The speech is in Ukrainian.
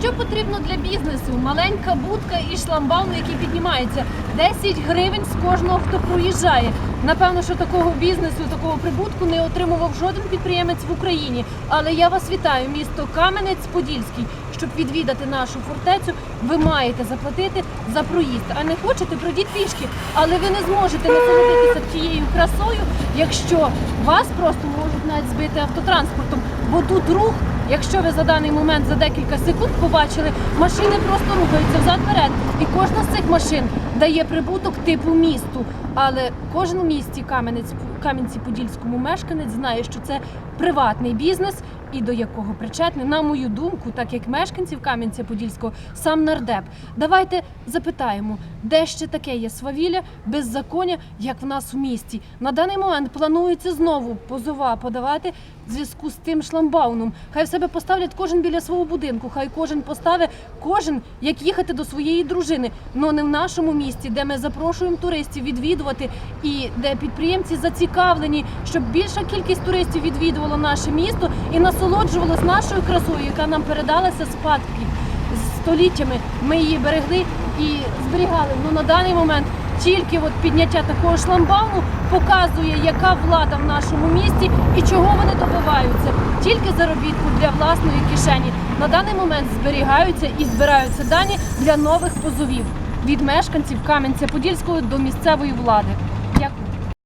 Що потрібно для бізнесу? Маленька будка і шламбаум, який піднімається 10 гривень з кожного, хто проїжджає. Напевно, що такого бізнесу, такого прибутку не отримував жоден підприємець в Україні. Але я вас вітаю, місто Кам'янець-Подільський. Щоб відвідати нашу фортецю, ви маєте заплатити за проїзд. А не хочете, пройдіть пішки. Але ви не зможете насолодитися тією красою, якщо вас просто можуть навіть збити автотранспортом. Бо тут рух, якщо ви за даний момент за декілька секунд побачили, машини просто рухаються взад-вперед. І кожна з цих машин дає прибуток типу місту. Але кожен у місті Кам'янці-Подільському мешканець знає, що це приватний бізнес і до якого причетний, на мою думку, так як мешканців Кам'янця-Подільського, сам нардеп. Давайте запитаємо, де ще таке є свавілля, беззаконня, як в нас в місті. На даний момент планується знову позова подавати в зв'язку з тим шламбауном. Хай в себе поставлять кожен біля свого будинку, хай кожен поставить кожен, як їхати до своєї дружини. Но не в нашому місті, де ми запрошуємо туристів відвідувати і де підприємці зацікавлені, щоб більша кількість туристів відвідувало наше місто і насолоджувалось нашою красою, яка нам передалася спадки століттями. Ми її берегли і зберігали. Ну на даний момент тільки от підняття такого шламбауму показує, яка влада в нашому місті і чого вони добиваються. Тільки заробітку для власної кишені. На даний момент зберігаються і збираються дані для нових позовів від мешканців Кам'янця-Подільського до місцевої влади.